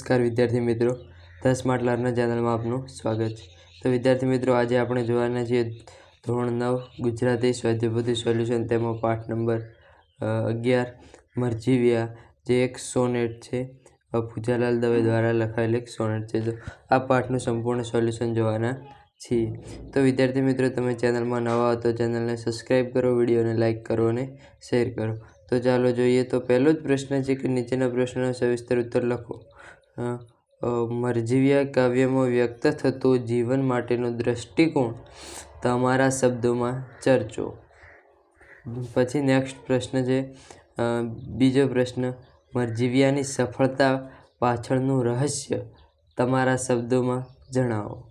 નમસ્કાર વિદ્યાર્થી મિત્રો. ધ સ્માર્ટ લર્નર ચેનલમાં આપનું સ્વાગત છે. તો વિદ્યાર્થી મિત્રો, આજે આપણે જોવાના છીએ ધોરણ નવ, ગુજરાતી સ્વાધ્યાયપોથી સોલ્યુશન તેમાં પાઠ નંબર અગિયાર, મરજીવિયા, જે એક સોનેટ છે પૂજાલાલ દવે દ્વારા લખાયેલ એક સોનેટ છે. તો આ પાઠનું સંપૂર્ણ સોલ્યુશન જોવાના છીએ. તો વિદ્યાર્થી મિત્રો, તમે ચેનલમાં નવા હો તો ચેનલને સબસ્ક્રાઈબ કરો, વિડીયોને લાઇક કરો અને શેર કરો. તો ચાલો જોઈએ તો પહેલો જ પ્રશ્ન છે કે નીચેના પ્રશ્નનો સવિસ્તર ઉત્તર લખો. મરજીવિયા કાવ્યમાં વ્યક્ત થતો જીવન માટેનો દ્રષ્ટિકોણ તમારા શબ્દોમાં ચર્ચો. પછી નેક્સ્ટ પ્રશ્ન છે. બીજો પ્રશ્ન. મરજીવિયાની સફળતા પાછળનું રહસ્ય તમારા શબ્દોમાં જણાવો.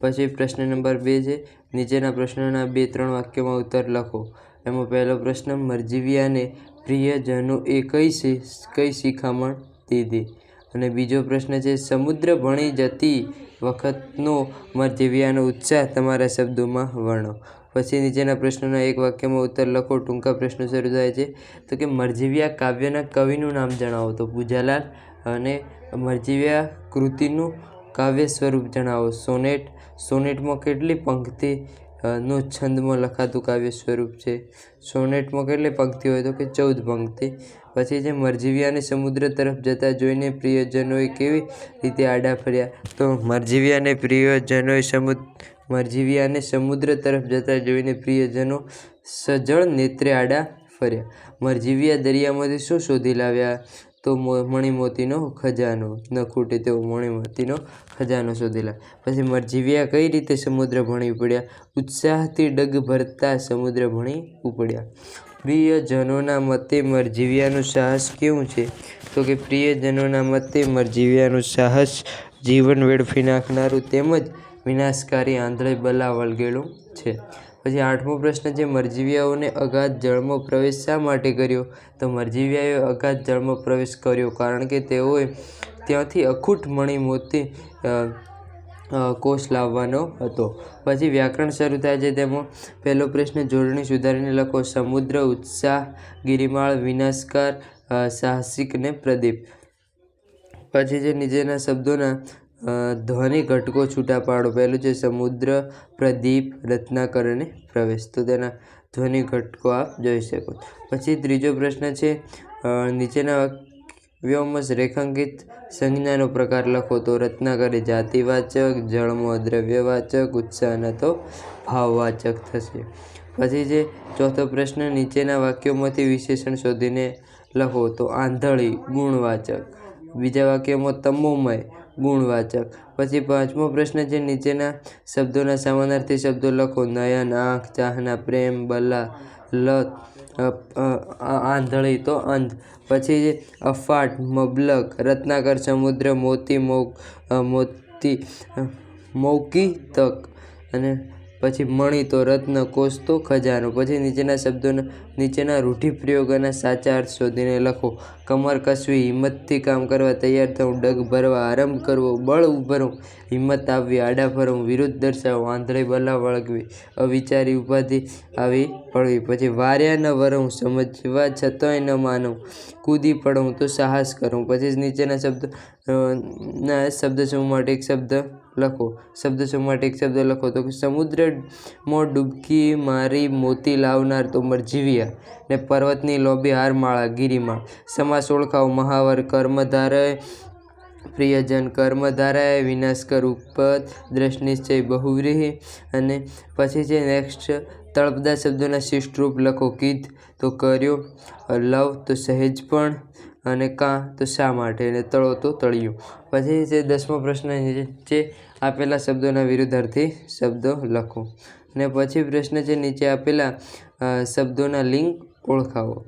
પછી પ્રશ્ન નંબર બે છે. નીચેના પ્રશ્નોના બે ત્રણ વાક્યોમાં ઉત્તર લખો. એમાં પહેલો પ્રશ્ન મરજીવિયાને પ્રિયજનોએ કઈ શી- કઈ શિખામણ દીધી? અને બીજો પ્રશ્ન છે, સમુદ્ર ભણી જતી વખતનો મરજીવિયાનો ઉત્સાહ તમારા શબ્દોમાં વર્ણો. પછી નીચેના પ્રશ્નોના એક વાક્યમાં ઉત્તર લખો, ટૂંકા પ્રશ્નો શરૂ થાય છે. તો કે મરજીવ્યા કાવ્યના કવિનું નામ જણાવો તો પૂજાલાલ અને મરજીવ્યા કૃતિનું કાવ્ય સ્વરૂપ જણાવો. સોનેટ, સોનેટમાં કેટલી પંક્તિ નું છંદમાં લખાતું કાવ્ય સ્વરૂપ છે. સોનેટમાં કેટલી પંક્તિ હોય તો કે ચૌદ પંક્તિ. પછી જે મરજીવિયાને સમુદ્ર તરફ જતા જોઈને પ્રિયજનોએ કેવી રીતે આડા ફર્યા? તો મરજીવિયાને પ્રિયજનોએ સમુદ્ર મરજીવિયાને સમુદ્ર તરફ જતા જોઈને પ્રિયજનો સજળ નેત્રે આડા ફર્યા. મરજીવિયા દરિયામાંથી શું શોધી લાવ્યા? તો મણિમોતીનો ખજાનો ન ખૂટે તેવો મણિમોતીનો ખજાનો શોધેલા. પછી મરજીવ્યા કઈ રીતે સમુદ્ર ભણી ઉપડ્યા? ઉત્સાહથી ડગ ભરતા સમુદ્ર ભણી ઉપડ્યા. પ્રિયજનોના મતે મરજીવ્યાનું સાહસ કેવું છે? તો કે પ્રિયજનોના મતે મરજીવ્યાનું સાહસ જીવન વેડફી નાખનારું તેમજ વિનાશકારી આંધળે બલા વળગેલું છે. પછી આઠમો પ્રશ્ન છે, મરજીવિયાઓને અગાધ જળમાં પ્રવેશ શા માટે કર્યો? તો મરજીવિયાએ અગાધ જળમાં પ્રવેશ કર્યો કારણ કે તેઓએ ત્યાંથી અખૂટ મણી મોતી કોષ લાવવાનો હતો. પછી વ્યાકરણ શરૂ થાય છે તેમાં. પહેલો પ્રશ્ન, જોડણી સુધારીને લખો. સમુદ્ર ઉત્સાહ ગિરિમાળ વિનાશકાર સાહસિક ને પ્રદીપ. પછી જે નીચેના શબ્દોના ધ્વનિ ઘટકો છૂટા પાડો પહેલું છે સમુદ્ર, પ્રદીપ રત્નાકર અને પ્રવેશ. તો તેના ધ્વનિ ઘટકો આપ જોઈ શકો. પછી ત્રીજો પ્રશ્ન છે નીચેના વાક્યોમાં રેખાંકિત સંજ્ઞાનો પ્રકાર લખો. તો રત્નાકરે જાતિવાચક, જળમો દ્રવ્યવાચક, ઉત્સાહના તો ભાવવાચક થશે. પછી જે ચોથો પ્રશ્ન, નીચેના વાક્યોમાંથી વિશેષણ શોધીને લખો. તો આંધળી ગુણવાચક. બીજા વાક્યમાં તમોમય ગુણવાચક. પછી પાંચમો પ્રશ્ન છે, નીચેના શબ્દોના સમાનાર્થી શબ્દો લખો. નયન, આંખ, ચાહના, પ્રેમ, બલા લત આંધળી તો અંધ. પછી અફાટ, મબલક, રત્નાકર, સમુદ્ર, મોતી મો મોતી મૌકી તક અને પછી મણી તો રત્ન, કોષ તો ખજાનો. પછી નીચેના શબ્દોના, નીચેના રૂઢિપ્રયોગોના સાચા અર્થ શોધીને લખો. કમર કસવી, હિંમતથી કામ કરવા તૈયાર થવું, ડગ ભરવા, આરંભ કરવો, બળ ઉભરવું હિંમત આવવી, આડા ફરવું વિરુદ્ધ દર્શાવવું, આંધળી બલા વળગવી, અવિચારી ઉપાધિ આવી પડવી. પછી વાર્યા ન વરવું, સમજવા છતાંય ન માનવું, કૂદી પડવું તો સાહસ કરવું. પછી નીચેના શબ્દ ના, શબ્દ સમૂહ માટે એક શબ્દ લખો. શબ્દ માટે એક શબ્દ લખો તો કે સમુદ્રમાં ડૂબકી મારી મોતી લાવનાર તો મરજીવિયા ને પર્વતની લોભી હારમાળા ગિરિમાળ. સમાસ ઓળખાવ મહાવર કર્મધારે પ્રિયજન કર્મધારાએ વિનાશકર ઉપદ, દ્રષ્ટ નિશ્ચય બહુવ્રીહી અને પછી છે નેક્સ્ટ તળપદા શબ્દોના શિષ્ટરૂપ લખો કીધ તો કર્યો, લવ તો સહેજ પણ અને કાં તો શા માટે? અને તળો તો તળિયું. પછી જે દસમો પ્રશ્ન છે આપેલા શબ્દોના વિરુદ્ધાર્થી શબ્દો લખો. અને પછી પ્રશ્ન છે નીચે આપેલા શબ્દોના લિંક ઓળખાવો.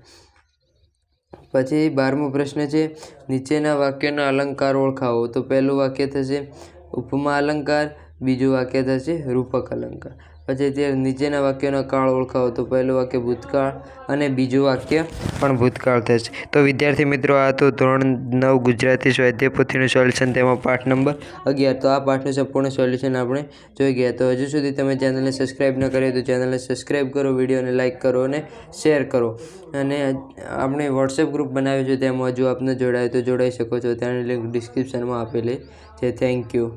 પછી બારમો પ્રશ્ન છે, નીચેના વાક્યના અલંકાર ઓળખાવો. તો પહેલું વાક્ય થશે, ઉપમા અલંકાર બીજું વાક્ય થશે રૂપક અલંકાર. પછી તે નીચેના વાક્યનો કાળ ઓળખાવો તો પહેલું વાક્ય ભૂતકાળ અને બીજું વાક્ય પણ ભૂતકાળ થશે તો વિદ્યાર્થી મિત્રો, આ તો ધોરણ નવ ગુજરાતી સ્વાધ્યાય પોથીનું સોલ્યુશન તેમાં પાઠ નંબર અગિયાર. તો આ પાઠનું સંપૂર્ણ સોલ્યુશન આપણે જોઈ ગયા. તો હજુ સુધી તમે ચેનલને સબસ્ક્રાઈબ ન કરી તો ચેનલને સબસ્ક્રાઈબ કરો, વિડીયોને લાઇક કરો અને શેર કરો. અને આપણે વોટ્સએપ ગ્રુપ બનાવ્યું છે, તેમાં હજુ આપને જોડાય તો જોડાઈ શકો છો. ત્યાંની લિંક ડિસ્ક્રિપ્શનમાં આપેલી છે. Thank you.